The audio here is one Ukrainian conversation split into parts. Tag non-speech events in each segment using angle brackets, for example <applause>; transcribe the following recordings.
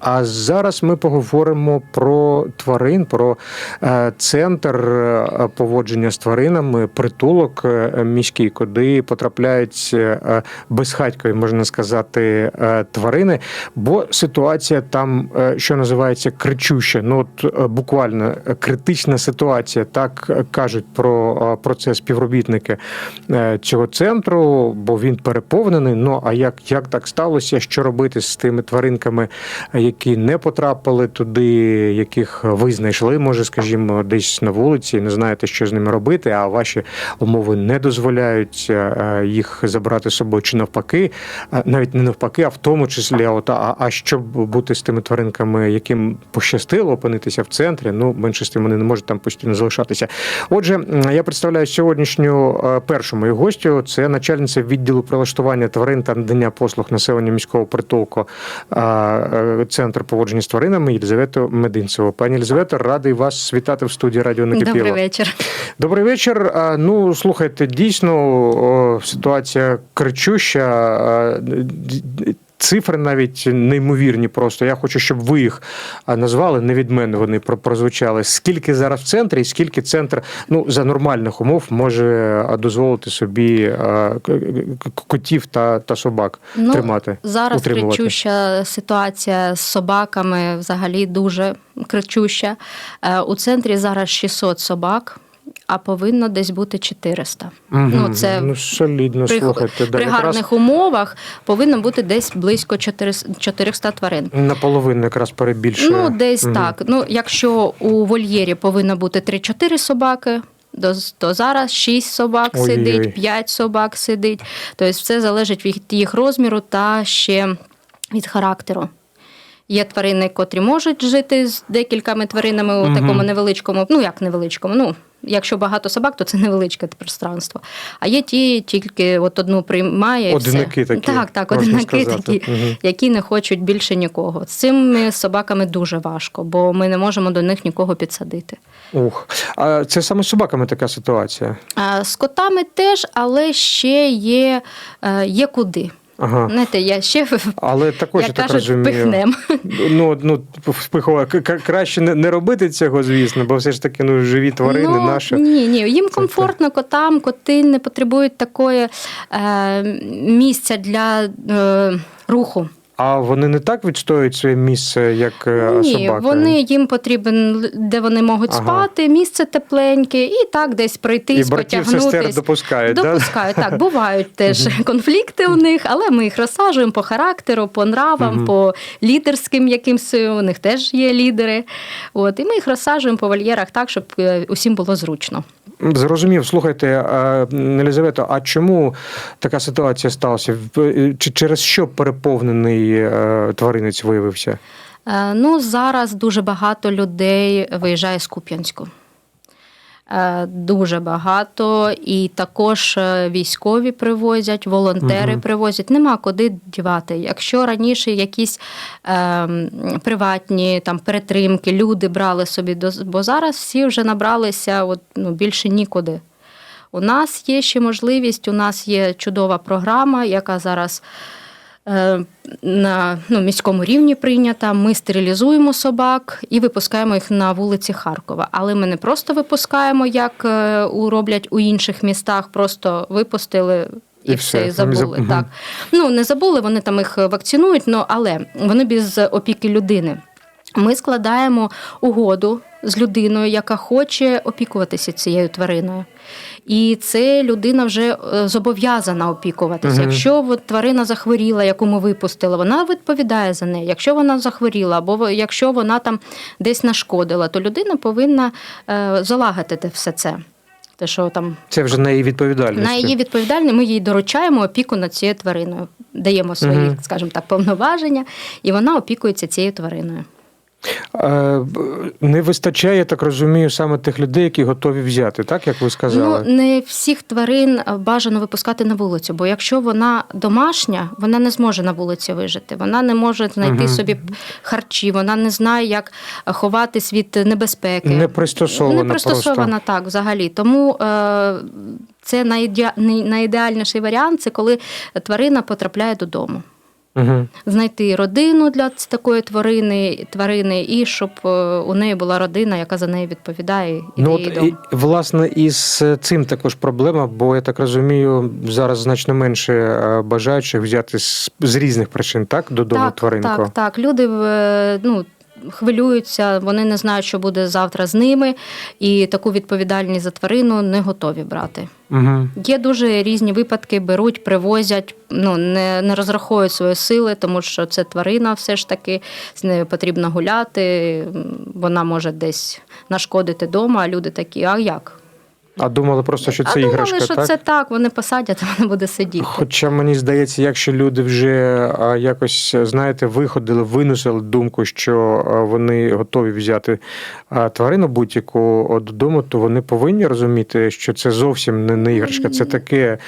А зараз ми поговоримо про тварин, про е, центр е, поводження з тваринами, притулок е, міський, куди потрапляють безхатькові, можна сказати, тварини. Бо ситуація там, що називається, кричуща. Ну от буквально критична ситуація, так кажуть про, про це співробітники цього центру, бо він переповнений. Ну а як, як так сталося? Що робити з тими тваринками? Які не потрапили туди, яких ви знайшли, може, скажімо, десь на вулиці, не знаєте, що з ними робити, а ваші умови не дозволяють е, їх забрати з собою чи навпаки, Е, навіть не навпаки, а в тому числі, от а, а щоб бути з тими тваринками, яким пощастило опинитися в центрі, ну менше з тим вони не можуть там постійно залишатися. Отже, я представляю сьогоднішню е, першу мою гостю. Це начальниця відділу прилаштування тварин та надання послуг населення міського притулку е, е, центр поводження з тваринами Єлизавету Мединцеву. Пані Єлизавето, радий вас вітати в студії Радіо Накипіло. Добрий вечір. Добрий вечір. Ну, слухайте, дійсно ситуація кричуща. Цифри навіть неймовірні просто. Я хочу, щоб ви їх назвали, не від мене вони про- прозвучали. Скільки зараз в центрі, і скільки центр ну, за нормальних умов може дозволити собі котів та, та собак Ну, тримати? Зараз утримувати? кричуща ситуація з собаками взагалі дуже кричуща. Е, У центрі зараз 600 собак, а повинно десь бути 400. Мгм. Ну, це ну, солідно, При, слухайте. Да, при якраз гарних умовах повинно бути десь близько 400 400 тварин. наполовину якраз перебільшує. Ну, десь Мгм. так. Ну, якщо у вольєрі повинно бути 3-4 собаки. То, то зараз 6 собак Ой-ой-ой. сидить, 5 собак сидить. Тобто все залежить від їх розміру та ще від характеру. Є тварини, котрі можуть жити з декількома тваринами у такому невеличкому, ну як невеличкому, ну якщо багато собак, то це невеличке пространство. А є ті, тільки от одну приймає. і Одинаки все. такі, Так, так, одинаки сказати. такі, Мгм. які не хочуть більше нікого. З цими собаками дуже важко, бо ми не можемо до них нікого підсадити. Ух. А це саме з собаками така ситуація. А з котами теж, але ще є, е, є куди. Ага. Знаєте, я ще Але також я так кажуть, розумію. пихнем. Ну, ну впихова. К- к- краще не, не робити цього, звісно, бо все ж таки ну, живі тварини ну, наші. Ні, ні, їм комфортно кота,м коти не потребують такої е, місця для е, руху. А вони не так відстоюють своє місце, як е, Ні, собаки. вони їм потрібен, де вони можуть Ага. спати, місце тепленьке, і так десь І братів сестер допускають, да? Допускають, так, <laughs> бувають теж конфлікти у них, але ми їх розсаджуємо по характеру, по нравам, по лідерським якимсь, у них теж є лідери. От, і ми їх розсаджуємо по вольєрах так, щоб е, усім було зручно. Зрозумів, слухайте, а, Елізавета, а чому така ситуація сталася? В- Чи через що переповнений е, тваринець виявився? Е, Ну, зараз дуже багато людей виїжджає з Куп'янську. Е, Дуже багато, і також е, військові привозять, волонтери Мгм. привозять. Нема куди дівати. Якщо раніше якісь е, приватні там перетримки, люди брали собі до бо зараз всі вже набралися от, ну, більше нікуди. У нас є ще можливість, у нас є чудова програма, яка зараз на ну, міському рівні прийнята. Ми стерилізуємо собак і випускаємо їх на вулиці Харкова. Але ми не просто випускаємо, як е, роблять у інших містах, просто випустили. І, І все, і забули. Так. Ну, не забули, вони там їх вакцинують, ну, але вони без опіки людини. Ми складаємо угоду з людиною, яка хоче опікуватися цією твариною. І це людина вже е, зобов'язана опікуватися. Мгм. Якщо от тварина захворіла, яку ми випустили, вона відповідає за неї. Якщо вона захворіла, або якщо вона там десь нашкодила, то людина повинна е, залагодити все це. Те, що там Це вже на її відповідальність. на її відповідальність, ми їй доручаємо опіку над цією твариною, даємо свої, Мгм. скажімо так, повноваження, і вона опікується цією твариною. Е, Не вистачає, я так розумію, саме тих людей, які готові взяти, так як ви сказали. Ну, не всіх тварин бажано випускати на вулицю, бо якщо вона домашня, вона не зможе на вулиці вижити. Вона не може знайти Мгм. собі харчі, вона не знає, як ховатись від небезпеки. Не пристосована Не пристосована так взагалі. Тому е, це найде- найідеальніший варіант це коли тварина потрапляє додому. Угу. Знайти родину для такої тварини, тварини, і щоб е, у неї була родина, яка за неї відповідає. І Ну от дом. і, власне із цим також проблема, бо я так розумію, зараз значно менше е, бажаючих взяти з, з різних причин, так додому так, тваринку. Так, так. Люди е, ну, хвилюються, вони не знають, що буде завтра з ними, і таку відповідальність за тварину не готові брати. Угу. Є дуже різні випадки, беруть, привозять, ну не, не розраховують свої сили, тому що це тварина, все ж таки, з нею потрібно гуляти. Вона може десь нашкодити дома, а люди такі, а як? А думали просто, що це а іграшка, думали, що так? це так, вони посадять, а <laughs> вона буде сидіти. Хоча мені здається, якщо люди вже якось знаєте, виходили, виносили думку, що вони готові взяти тварину будь-яку додому, то вони повинні розуміти, що це зовсім не, не іграшка, це таке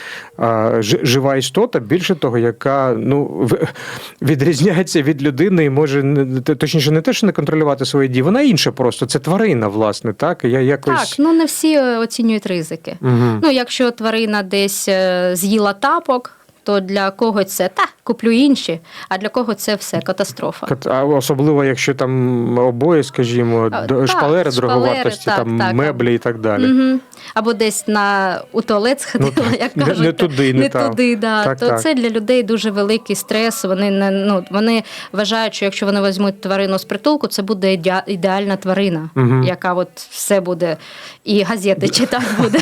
жива істота, більше того, яка ну <laughs> відрізняється від людини і може точніше не те, що не контролювати свої дії, вона інша просто. Це тварина, власне, так. Я якось Так, ну не всі е, оцінюють ризики. Угу. Ну, якщо тварина десь е, з'їла тапок, то для кого це та куплю інші, а для кого це все катастрофа. А особливо, якщо там обоє, скажімо, А, так, шпалери шпалери, дороговартості, так, там так, меблі і так далі. Угу. Або десь на у туалет сходила, Ну, як не- кажуть, не туди, не там. туди. Да. Так, то так. це для людей дуже великий стрес. Вони не ну вони вважають, що якщо вони візьмуть тварину з притулку, це буде ідеальна тварина, Мгм. яка от все буде і газети читати буде.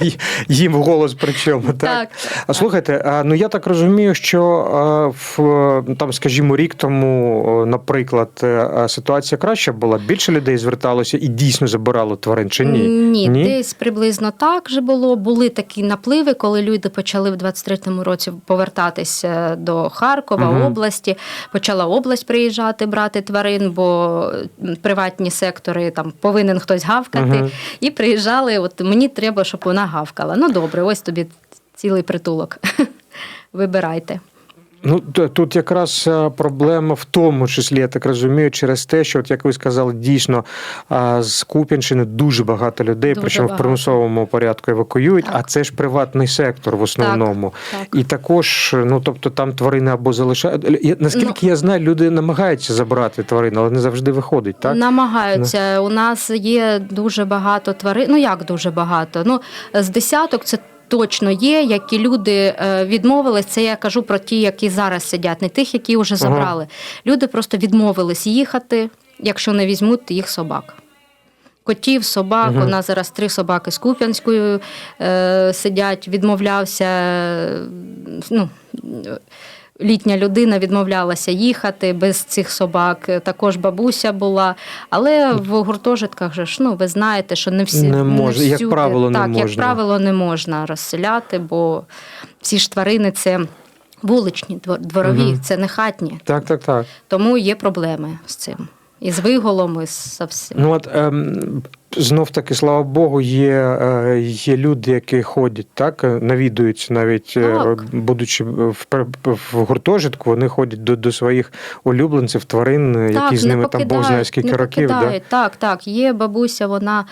<laughs> Їм голос причому, так? Так. А слухайте, а, ну я так розумію, що в е, там, скажімо, рік тому, наприклад, е, ситуація краща була, більше людей зверталося і дійсно забирало тварин чи ні? Ні, десь приблизно так же було. Були такі напливи, коли люди почали в 23-му році повертатися до Харкова, Мгм. області. Почала область приїжджати, брати тварин, бо приватні сектори там повинен хтось гавкати. Мгм. І приїжджали. От мені треба, щоб вона гавкала. Ну добре, ось тобі цілий притулок. Вибирайте. Ну тут якраз е, проблема в тому числі, я так розумію, через те, що, от як ви сказали, дійсно з Куп'янщини дуже багато людей, Дуже причому в примусовому порядку евакуюють, Так. а це ж приватний сектор в основному. так. І також, ну тобто, там тварини або залишають. Наскільки Ну. я знаю, люди намагаються забрати тварин, але не завжди виходить, так? Намагаються. У нас є дуже багато тварин. Ну як дуже багато? Ну з десяток це. Точно є, які люди е, відмовились. Це я кажу про ті, які зараз сидять, не тих, які вже забрали. Люди просто відмовились їхати, якщо не візьмуть їх собак. Котів, собак. угу. У нас зараз три собаки з Куп'янською е, сидять, відмовлявся. Ну, літня людина відмовлялася їхати без цих собак. Також бабуся була. Але в гуртожитках же ж, ну, ви знаєте, що не всі Не може, як всюди- правило, не так, як правило, не можна розселяти, бо всі ж тварини це вуличні, двор- дворові, Мгм. це не хатні. Так, так, так. Тому є проблеми з цим. І з виголом, і з всім. Ну от ем, знов таки, слава Богу, є, е, є люди, які ходять, так, навідуються навіть, е, Так. будучи в, в гуртожитку, вони ходять до, до своїх улюбленців, тварин, так, які з ними там Бог знає скільки років. Да? Так, так. Є бабуся, вона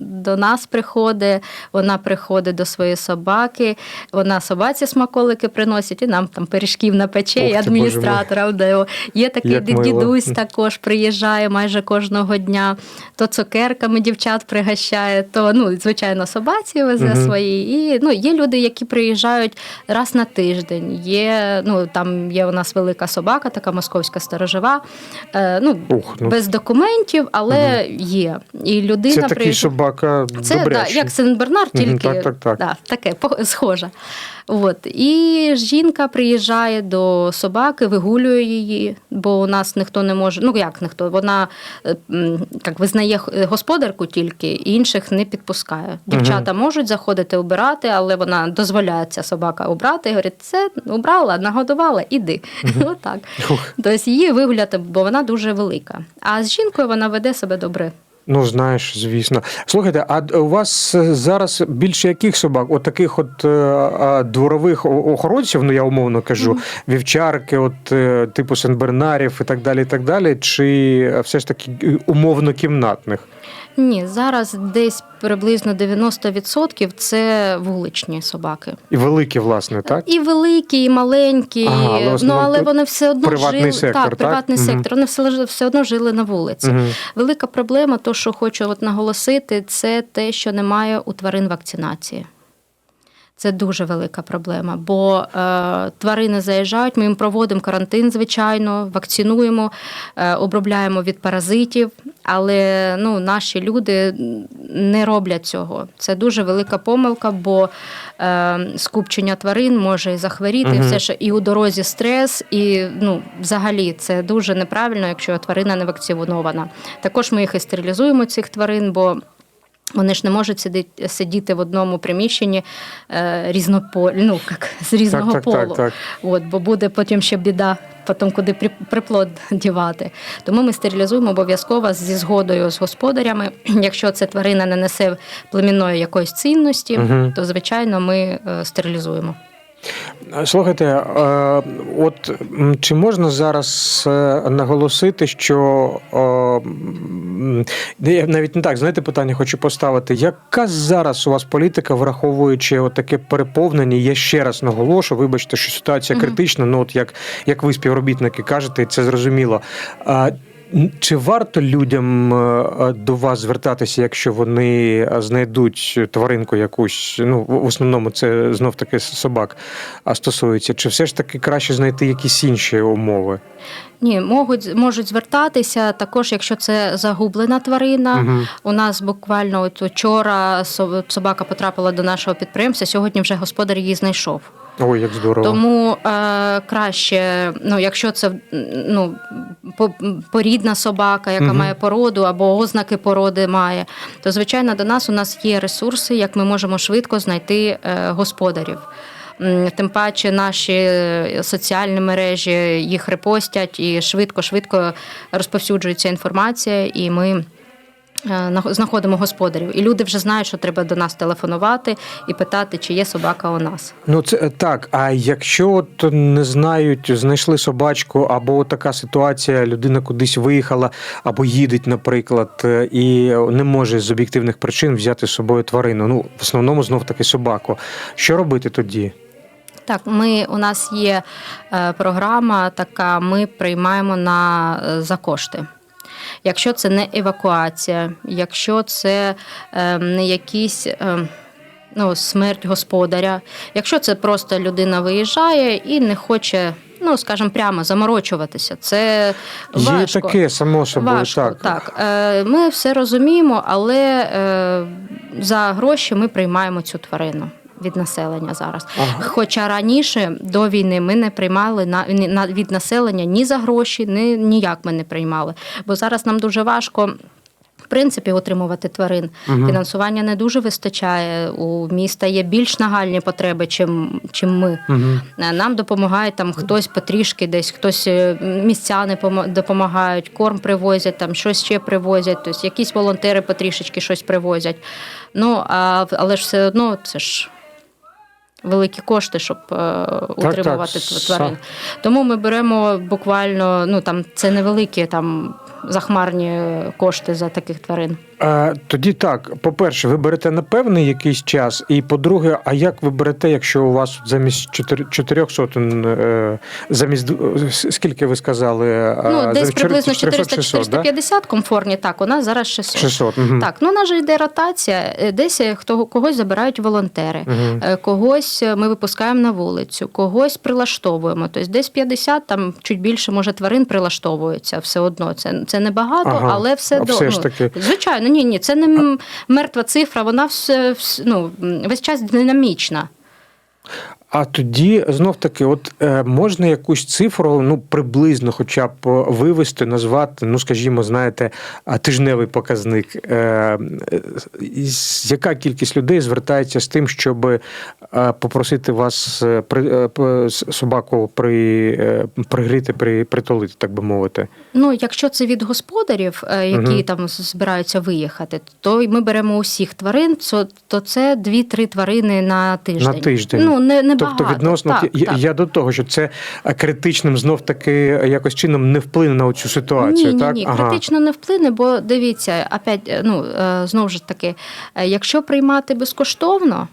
до нас приходить, вона приходить до своєї собаки, вона собаці смаколики приносить і нам там пиріжків напече, Ух і адміністратора. Є такий Як мило. дідусь також приїжджає майже кожного дня, то цукерками дівчат пригощає, то ну, звичайно, собаці везе Мгм. свої. І ну, є люди, які приїжджають раз на тиждень. Є, ну, там є у нас велика собака, така московська сторожова. Е, ну, Ух, ну. без документів, але є. І людина Це такий собака Це да, як Сен-Бернар, тільки так, так, так. Да, таке схоже. От. І жінка приїжджає до собаки, вигулює її, бо у нас ніхто не може. Ну як ніхто? Вона е, ви знаєте. визнає господарку тільки, інших не підпускає. Дівчата можуть заходити обирати, але вона дозволяє ця собака обрати. і Говорить, це обрала, нагодувала, іди. <laughs> Отак. Тобто її вигуляти, бо вона дуже велика. А з жінкою вона веде себе добре. Ну, знаєш, звісно. Слухайте, а у вас е, зараз більше яких собак? От таких от е, дворових охоронців, ну я умовно кажу, вівчарки, от е, типу Сенбернарів і так далі, і так далі, чи е, все ж таки е, умовно кімнатних? Ні, зараз десь приблизно 90% це вуличні собаки. І великі, власне, так? І великі, і маленькі, Ага, але ну але вони все одно приватний жили сектор, так, так? приватний угу. сектор. Вони все, все одно жили на вулиці. Угу. Велика проблема, то що хочу от наголосити, це те, що немає у тварин вакцинації. Це дуже велика проблема, бо е, тварини заїжджають, ми їм проводимо карантин, звичайно, вакцинуємо, е, обробляємо від паразитів, але ну, наші люди не роблять цього. Це дуже велика помилка, бо е, скупчення тварин може і захворіти, Мгм. все що і у дорозі стрес, і ну, взагалі це дуже неправильно, якщо тварина не вакцинована. Також ми їх і стерилізуємо цих тварин, бо вони ж не можуть сидіти, сидіти в одному приміщенні е, різнополь, ну, як, з різного так, полу. так, так. От, бо буде потім ще біда, потім куди при- приплод дівати. Тому ми стерилізуємо обов'язково зі згодою з господарями. <clears throat> Якщо ця тварина не несе племінної якоїсь цінності, угу. то звичайно ми е, стерилізуємо. Слухайте, е, от чи можна зараз е, наголосити, що е, я навіть не так, знаєте, питання хочу поставити. Яка зараз у вас політика, враховуючи таке переповнення? Я ще раз наголошу, вибачте, що ситуація критична. Ну, от як, як ви співробітники кажете, це зрозуміло. Чи варто людям е, до вас звертатися, якщо вони знайдуть тваринку якусь? Ну, в основному це знов таки собак стосується, чи все ж таки краще знайти якісь інші умови? Ні, можуть, можуть звертатися також, якщо це загублена тварина. Мгм. У нас буквально от вчора собака потрапила до нашого підприємства. Сьогодні вже господар її знайшов. Ой, як здорово. Тому е, краще, ну якщо це ну, порідна собака, яка Мгм. має породу або ознаки породи має, то звичайно до нас у нас є ресурси, як ми можемо швидко знайти е, господарів. Тим паче наші е, соціальні мережі їх репостять і швидко-швидко розповсюджується інформація, і ми знаходимо господарів. І люди вже знають, що треба до нас телефонувати і питати, чи є собака у нас. Ну це е, так. А якщо от не знають, знайшли собачку, або така ситуація, людина кудись виїхала, або їде, наприклад, е, і не може з об'єктивних причин взяти з собою тварину. Ну, в основному знов таки собаку. Що робити тоді? Так, ми у нас є е, програма, така ми приймаємо на е, за кошти. Якщо це не евакуація, якщо це е, не якісь. Е, Ну, смерть господаря. Якщо це просто людина виїжджає і не хоче, ну скажімо, прямо заморочуватися, це важко. Є таке, само собою, Важко, так. так. Е, Ми все розуміємо, але е, за гроші ми приймаємо цю тварину. Від населення зараз, Ага. хоча раніше до війни ми не приймали на, на від населення ні за гроші, ні ніяк ми не приймали. Бо зараз нам дуже важко. В принципі, отримувати тварин Мгм. фінансування не дуже вистачає. У міста є більш нагальні потреби, чим, чим ми. Угу. Нам допомагає там хтось потрішки, десь хтось е, містяни помо- допомагають, корм привозять, там щось ще привозять, тобто якісь волонтери потрішечки щось привозять. Ну а але ж все одно це ж. Великі кошти, щоб е, утримувати так, так. тварин. Тому ми беремо буквально, ну там це невеликі там захмарні кошти за таких тварин. А, тоді так, по-перше, ви берете на певний якийсь час, і по-друге, а як ви берете, якщо у вас замість чотир- чотирьох сотень, е, замість скільки ви сказали? е, Ну, десь приблизно 400-600, да? комфортні, так, у нас зараз 600. 600. Угу. Так, ну у нас же йде ротація. Е, Десь е, хто когось забирають волонтери, е, когось е, ми випускаємо на вулицю, когось прилаштовуємо. Тобто десь 50, там чуть більше може тварин прилаштовується все одно. Це, це небагато, Ага. але все А до все ж ну, таки. звичайно, ні, ні, це не мертва цифра, вона все, вс- ну, весь час динамічна. А тоді знов таки, от е, можна якусь цифру, ну приблизно, хоча б вивести, назвати, ну скажімо, знаєте, тижневий показник. Е, е, яка кількість людей звертається з тим, щоб е, попросити вас е, при, е, собаку при, е, пригріти, при, притулити, так би мовити? Ну, якщо це від господарів, е, які Мгм. там збираються виїхати, то ми беремо усіх тварин, то, то це дві-три тварини на тиждень. На тиждень. Ну, не, не Тобто відносно так, я, так. я до того, що це критичним знов таки якось чином не вплине на цю ситуацію. Ні, так? ні, ні, критично не вплине, бо дивіться, опять, ну е, знову ж таки, е, якщо приймати безкоштовно.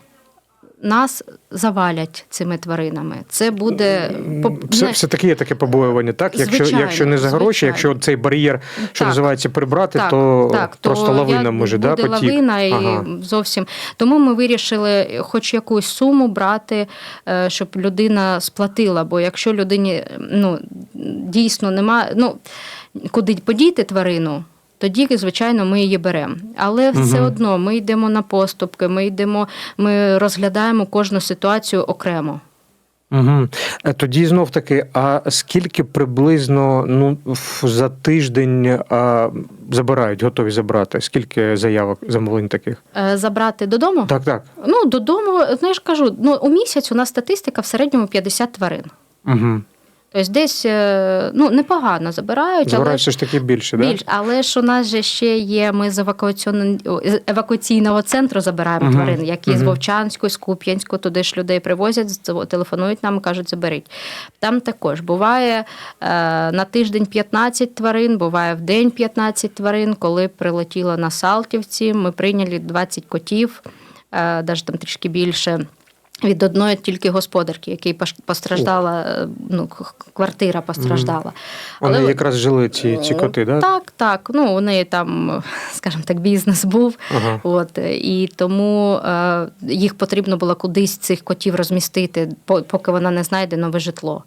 Нас завалять цими тваринами. Це буде по- Все, таки є таке побоювання, так? Якщо, Звичайно, якщо не за гроші, звичайно. якщо цей бар'єр, що Так. називається, прибрати, так, то так, просто то лавина я- може, буде да, потік. лавина і Ага. зовсім. Тому ми вирішили хоч якусь суму брати, е, щоб людина сплатила. Бо якщо людині ну, дійсно немає, ну куди подіти тварину. Тоді, звичайно, ми її беремо. Але все одно ми йдемо на поступки, ми йдемо, ми розглядаємо кожну ситуацію окремо. Угу. Тоді знов таки, а скільки приблизно ну, за тиждень а, забирають, готові забрати? Скільки заявок замовлень таких? Е, Забрати додому? Так, так. Ну, додому, ж кажу, ну, у місяць у нас статистика в середньому 50 тварин. Угу. Тобто десь е, ну, непогано забирають, але Забирають все ж таки більше, більш, але ж у нас же ще є, ми з евакуаційного, евакуаційного центру забираємо Мгм, тварин, які з мгм. Вовчанської, з Куп'янську, туди ж людей привозять, з- телефонують нам, кажуть, заберіть. Там також буває е, на тиждень 15 тварин, буває в день 15 тварин. Коли прилетіло на Салтівці, ми прийняли 20 котів, е, навіть там трішки більше. Від одної тільки господарки, який постраждала, е, ну, квартира постраждала. Вони Але- якраз жили ці, ці коти, да? Так, так. Ну, у неї там, скажімо так, бізнес був. Ага. От, і тому е, їх потрібно було кудись цих котів розмістити, поки вона не знайде нове житло.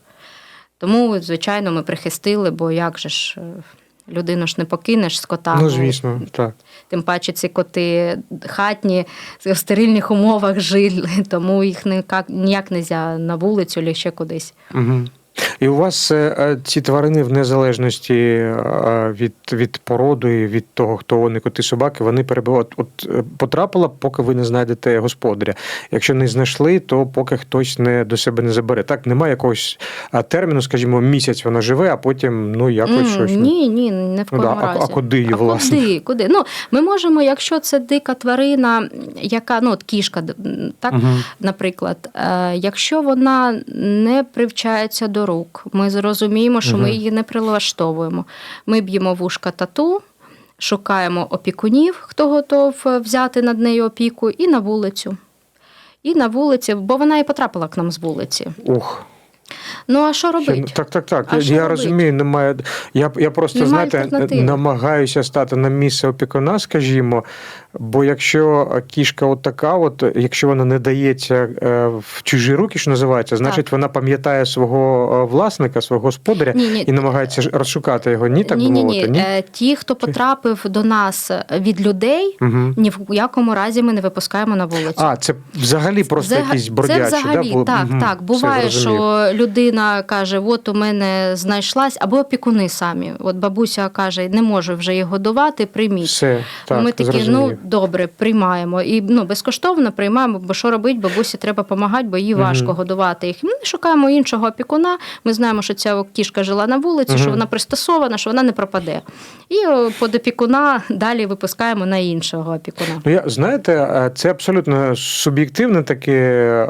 Тому, звичайно, ми прихистили, бо як же ж. Людину ж не покинеш з котами. Ну, звісно, так. Тим паче ці коти хатні в стерильних умовах жили, <laughs> тому їх ніяк не можна на вулицю чи ще кудись. Угу. І у вас е, е, ці тварини в незалежності е, від, від породи, від того, хто вони коти собаки, вони перебувають. От потрапила, поки ви не знайдете господаря. Якщо не знайшли, то поки хтось не до себе не забере. Так, немає якогось терміну, скажімо, місяць вона живе, а потім ну якось М, щось. Ні, ні, не в Ну да, коєму а- а куди її, а власне? Куди, куди? Ну, ми можемо, якщо це дика тварина, яка, ну, от кішка, д- м, так, наприклад, якщо вона не привчається до рук, ми зрозуміємо, що ми її не прилаштовуємо. Ми б'ємо вушка тату, шукаємо опікунів, хто готов е, взяти над нею опіку, і на вулицю. І на вулиці, бо вона і потрапила к нам з вулиці. Ух. Ну а що Що, робити? так, так, так. А я я розумію, немає. Я, я просто, Немає знаєте, намагаюся стати на місце опікуна, скажімо. Бо якщо кішка от така, от, якщо вона не дається е, в чужі руки, що називається, значить вона пам'ятає свого е, власника, свого господаря Ні, ні. і намагається розшукати його. Ні, так ні, ні, ні. Е, Ті, хто потрапив до нас від людей, Угу. ні в якому разі ми не випускаємо на вулицю. А, це взагалі просто Це- якісь бродячі, Це взагалі, да? так, Мгм. так. Буває, що людина каже: от у мене знайшлась, або опікуни самі. От бабуся каже, не можу вже їх годувати, прийміть. Все, так, ми такі, зрозумів. ну добре, приймаємо. І ну, безкоштовно приймаємо, бо що робить, бабусі треба допомагати, бо їй важко годувати їх. Ми шукаємо іншого опікуна. Ми знаємо, що ця кішка жила на вулиці, Мгм. що вона пристосована, що вона не пропаде. І под опікуна далі випускаємо на іншого опікуна. Ну, я знаєте, це абсолютно суб'єктивне таке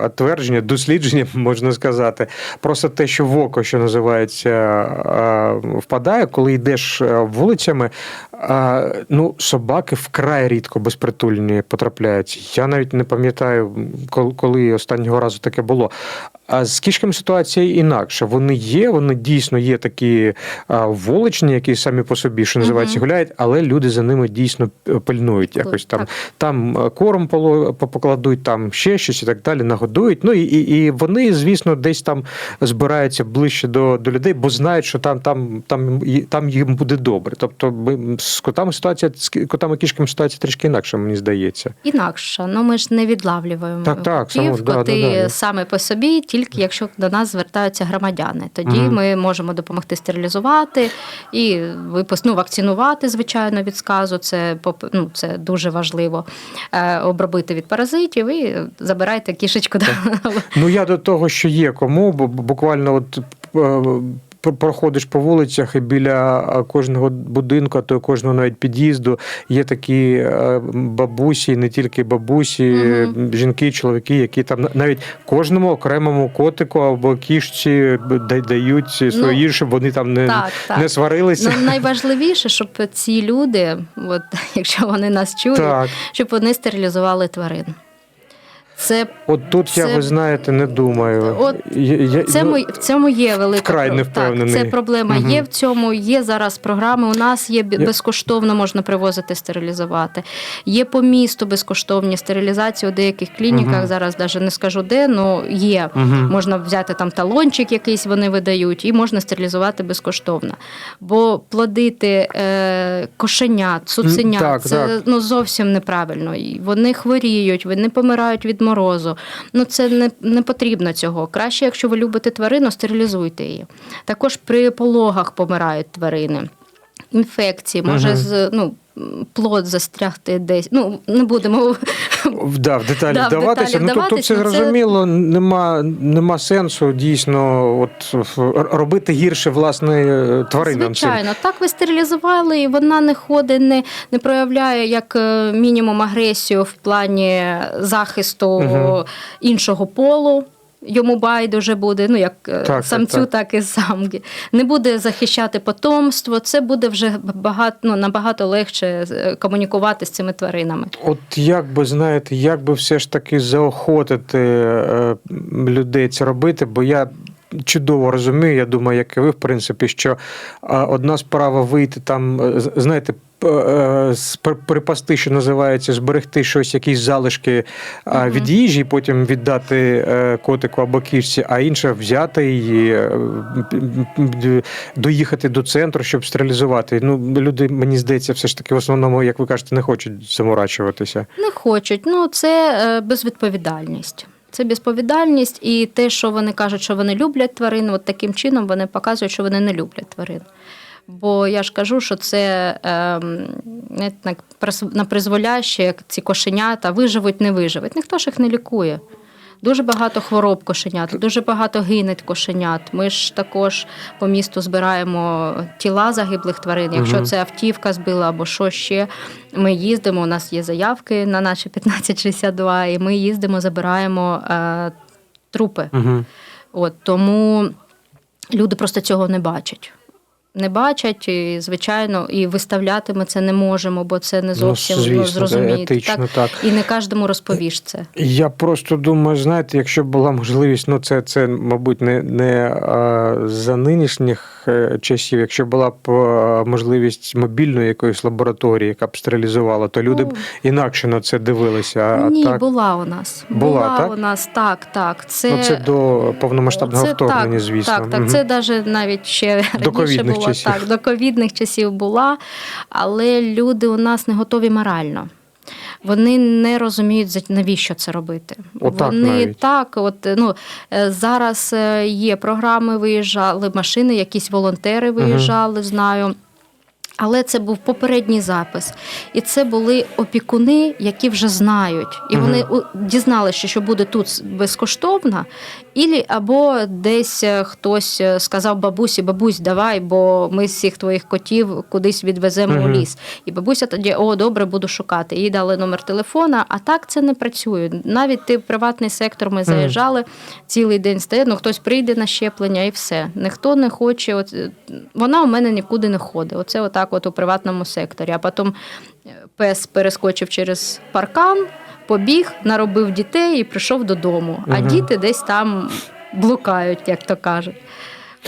е, твердження, дослідження, <laughs> можна сказати. Просто те, що в око, що називається, впадає, коли йдеш е, вулицями. Ну, собаки вкрай рідко безпритульні потрапляють. Я навіть не пам'ятаю, коли останнього разу таке було. А з кішками ситуація інакша. Вони є, вони дійсно є такі а, вуличні, які самі по собі, що називається, гуляють, але люди за ними дійсно е, пильнують. Якось там там е, корм покладуть, там ще щось і так далі, нагодують. Ну і, і, і вони, звісно, десь там збираються ближче до, до людей, бо знають, що там, там, там, там їм буде добре. Тобто ми з котами ситуація з котами кішками ситуація трішки інакша, мені здається. Інакше, ну ми ж не відлавлюємо Так, так, само, да, коти да, да. саме по собі, тільки якщо до нас звертаються громадяни. Тоді угу. ми можемо допомогти стерилізувати і випуск, ну, вакцинувати, звичайно, від сказу. Це ну, це дуже важливо. Е, обробити від паразитів і забирайте кішечку. Ну я до того, що є кому, бо буквально от. Пр- Проходиш по вулицях і біля кожного будинку, а то кожного навіть під'їзду є такі е, бабусі, не тільки бабусі, Мгм. жінки, чоловіки, які там на- навіть кожному окремому котику або кішці дають свою Ну, щоб вони там не, так, так. не сварилися. Ну, найважливіше, щоб ці люди, от, <laughs> якщо вони нас чують, Так, щоб вони стерилізували тварин. Це от тут я, ви знаєте, не думаю. От Я- я- Це ну, в цьому є велика вкрай не так, впевнений. Це проблема Мгм. є в цьому. Є зараз програми. У нас є безкоштовно можна привозити стерилізувати. Є по місту безкоштовні стерилізації у деяких клініках. Мгм. Зараз навіть не скажу де, але є. Мгм. Можна взяти там талончик, якийсь вони видають, і можна стерилізувати безкоштовно. Бо плодити е, кошенят, цуценят так, це так. ну зовсім неправильно. Вони хворіють, вони помирають від морозу. Ну це не, не потрібно цього. Краще, якщо ви любите тварину, стерилізуйте її. Також при пологах помирають тварини. Інфекції, може з ну. Плод застрягти десь. Ну не будемо Да, в деталі Да, в вдаватися. деталі ну, вдаватись, ну, це- зрозуміло, нема, нема сенсу дійсно от, робити гірше власне тваринам. цим. Звичайно, так ви стерилізували, і вона не ходить, не, не проявляє як е, мінімум агресію в плані захисту Мгм. іншого полу. Йому байдуже буде, ну як е, так, самцю, так. так. і самки. Не буде захищати потомство. Це буде вже багато, ну, набагато легше е, комунікувати з цими тваринами. От як би знаєте, як би все ж таки заохотити е, людей це робити, бо я. Чудово розумію, я думаю, як і ви, в принципі, що одна справа вийти там, е, знаєте, е, припасти, що називається, зберегти щось, якісь залишки Мгм. від їжі, потім віддати е, котику або кішці, а інше взяти її, доїхати до центру, щоб стерилізувати. Ну, люди, мені здається, все ж таки в основному, як ви кажете, не хочуть заморачуватися. Не хочуть. Ну, це безвідповідальність. Це безповідальність, і те, що вони кажуть, що вони люблять тварин, от таким чином вони показують, що вони не люблять тварин. Бо я ж кажу, що це е, прис- на призволяще, як ці кошенята виживуть, не виживуть. Ніхто ж їх не лікує. Дуже багато хвороб кошенят, дуже багато гинуть кошенят. Ми ж також по місту збираємо тіла загиблих тварин. Якщо це автівка збила або що ще, ми їздимо. У нас є заявки на наші 1562, і ми їздимо, забираємо е, трупи. От тому люди просто цього не бачать. Не бачать, і, звичайно, і виставляти ми це не можемо, бо це не зовсім ну, звісно, ну, зрозуміти. етично, так? так. І не кожному розповіш це. Я просто думаю, знаєте, якщо б була можливість, ну це, це мабуть, не, не а, за нинішніх е, часів, якщо була б можливість мобільної якоїсь лабораторії, яка б стерилізувала, то люди б Ну, інакше на це дивилися. А Ні, так, була у нас. Була, так? у нас, так, так. Це, ну, це до повномасштабного це вторгнення, звісно. Так, так. Мгм. Це навіть навіть ще раніше ковідних було. часів. Так, до ковідних часів була, але люди у нас не готові морально. Вони не розуміють, навіщо це робити. Отак Вони навіть. так, от ну е, зараз е, є програми, виїжджали машини, якісь волонтери виїжджали, знаю. Але це був попередній запис, і це були опікуни, які вже знають, і вони дізналися, що буде тут безкоштовно, ілі або десь е, хтось е, сказав бабусі, бабусь, давай, бо ми всіх твоїх котів кудись відвеземо Мгм. у ліс. І бабуся тоді, о, добре, буду шукати. Їй дали номер телефона, а так це не працює. Навіть ти в приватний сектор ми заїжджали, цілий день стоїть, ну хтось прийде на щеплення і все. Ніхто не хоче. От, е, вона у мене нікуди не ходить. Оце отак от у приватному секторі. А потім пес перескочив через паркан, побіг, наробив дітей і прийшов додому. А Мгм. діти десь там блукають, як то кажуть.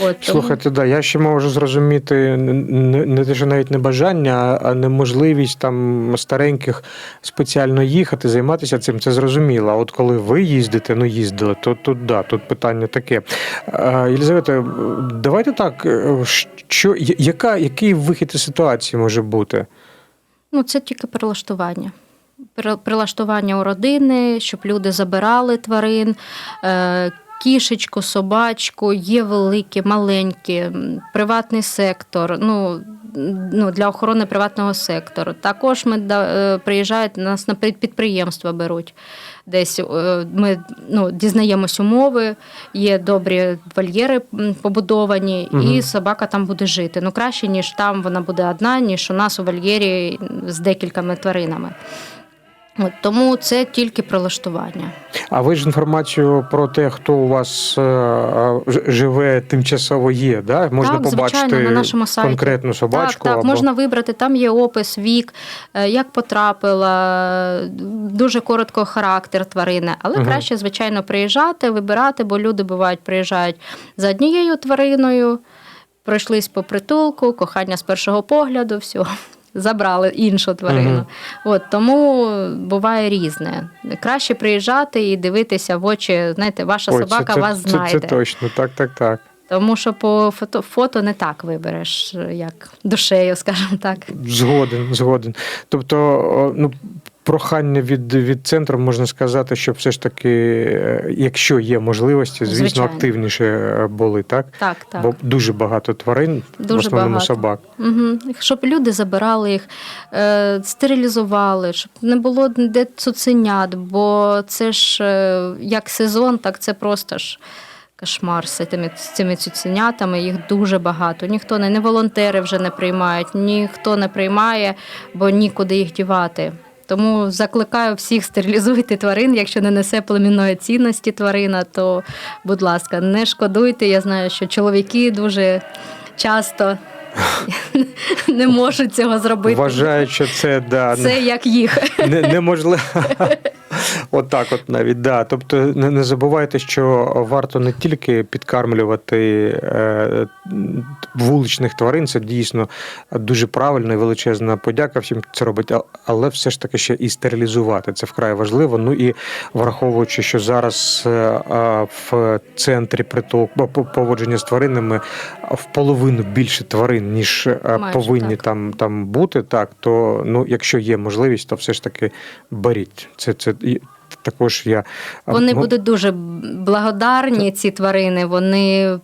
От, тому- Слухайте, да, я ще можу зрозуміти не, не те, що навіть не бажання, а неможливість там стареньких спеціально їхати, займатися цим. Це зрозуміло. А от коли ви їздите, ну їздили, то тут да, тут питання таке. Єлизавета, давайте так. е, Що яка, який вихід із ситуації може бути? Ну, це тільки прилаштування. При- Прилаштування у родини, щоб люди забирали тварин, е, кішечку, собачку, є великі, маленькі, приватний сектор. Ну, ну, для охорони приватного сектору. Також ми да- е, приїжджають нас на під- підприємства беруть. Десь е, ми ну, дізнаємось умови, є добрі вольєри побудовані, Мгм. і собака там буде жити. Ну краще, ніж там вона буде одна, ніж у нас у вольєрі з декількома тваринами. От, тому це тільки прилаштування. А ви ж інформацію про те, хто у вас е, живе тимчасово є, да? можна Так, звичайно, побачити на нашому сайті. конкретну собачку. Так, так, або... можна вибрати. Там є опис, вік, е, як потрапила, дуже коротко характер тварини. Але Мгм. краще, звичайно, приїжджати, вибирати, бо люди бувають, приїжджають за однією твариною, пройшлись по притулку, кохання з першого погляду, все. Забрали іншу тварину. Угу. От тому буває різне. Краще приїжджати і дивитися в очі. Знаєте, ваша Ой, собака вас це, знайде. Це, це точно, так, так, так. Тому що по фото, фото не так вибереш, як душею, скажімо так. Згоден, згоден. Тобто, ну, прохання від, від центру можна сказати, щоб все ж таки, е, якщо є можливості, звісно, Звичайно. активніше е, були, так? Так, так. Бо дуже багато тварин, в Дуже основному багато. собак. Угу. Щоб люди забирали їх, е, стерилізували, щоб не було де цуценят, бо це ж е, як сезон, так це просто ж. Кошмар з цими, з цими цуценятами, їх дуже багато. Ніхто не, не волонтери вже не приймають, ніхто не приймає, бо нікуди їх дівати. Тому закликаю всіх стерилізуйте тварин. Якщо не несе племінної цінності тварина, то будь ласка, не шкодуйте. Я знаю, що чоловіки дуже часто <laughs> не можуть цього зробити. Вважають, що це да, Це як їх. не, неможливо. <laughs> Отак, от навіть да. Тобто, не, не забувайте, що варто не тільки підкармлювати е, вуличних тварин, це дійсно дуже правильно і величезна подяка всім це робить, але все ж таки ще і стерилізувати. Це вкрай важливо. Ну і враховуючи, що зараз е, в центрі притулку поводження з тваринами в половину більше тварин, ніж е, Майже повинні так. там, там бути, так то ну, якщо є можливість, то все ж таки беріть. Це, це також я Вони ну, будуть дуже благодарні, ці тварини. Вони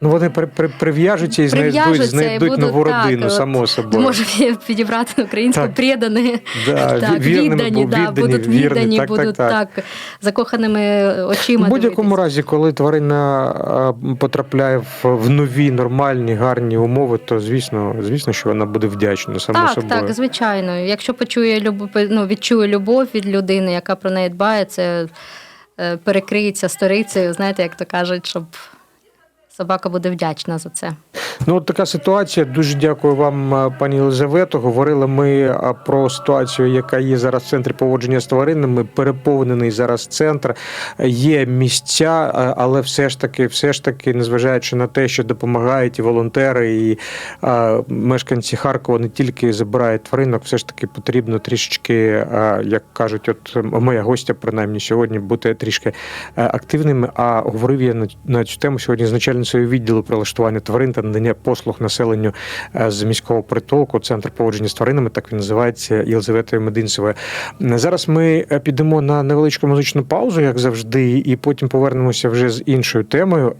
Ну вони при, при, прив'яжуться і знайдуть, знайдуть будуть, нову так, родину, от, само собою. може підібрати українську Так. придані. Да, так, вірними, віддані, да, віддані, будуть вірні, віддані, так, будуть так, так, так. закоханими очима. В будь-якому разі, коли тварина потрапляє в, в нові, нормальні, гарні умови, то звісно, звісно, що вона буде вдячна само Так, собою. так, звичайно. Якщо почує любов, ну, відчує любов від людини, яка про неї дбає, це е, перекриється сторицею, знаєте, як то кажуть, щоб собака буде вдячна за це. Ну, от така ситуація. Дуже дякую вам, пані Єлизавето. Говорили ми про ситуацію, яка є зараз в центрі поводження з тваринами. Переповнений зараз центр. Є місця, але все ж таки, все ж таки, незважаючи на те, що допомагають і волонтери, і мешканці Харкова не тільки забирають тваринок, все ж таки потрібно трішечки, як кажуть, от моя гостя, принаймні сьогодні, бути трішки е, активними. А говорив я на, на цю тему сьогодні з начальницею відділу прилаштування тварин та надання послуг населенню е, з міського притулку, центр поводження з тваринами, так він називається Єлизаветою Мединцевою. Зараз ми е, підемо на невеличку музичну паузу, як завжди, і потім повернемося вже з іншою темою.